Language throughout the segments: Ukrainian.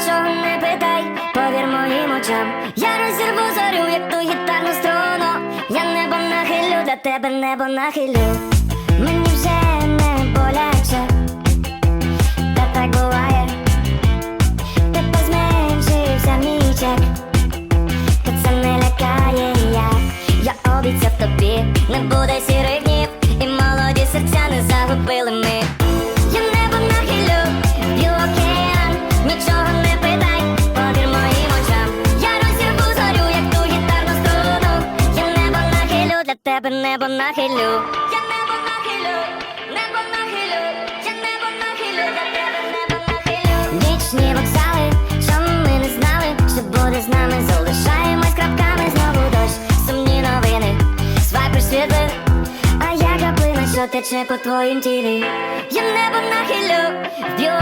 нічого не питай, повір моїм очам. Я розірву зорю, як ту гітарну струну Я небо нахилю, до тебе небо нахилю. Мені вже не боляче, та так буває. Тебе зменшився мій та це не лякає я. Я обіцяв тобі, не буде сірих днів, і молоді серця не загубили ми. Нахилю, для небо нахилю. Я небо нахилю, небо нахилю, я небо нахилю, для тебе небо нахилю. Вічні вокзали, чому ми не знали, що буде з нами, залишаємось крапками знову дощ, сумні новини, свайпер світлин, а я краплина, що тече по твоїм тілі. Я небо нахилю, вб'ю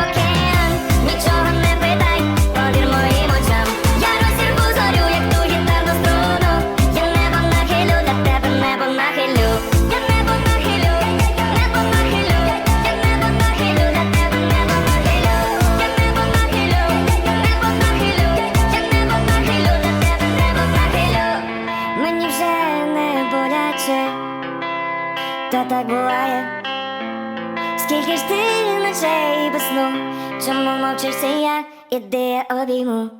вже не боляче, та так буває. Скільки ж ти ночей без сну, чому мовчишся я, іди обійму.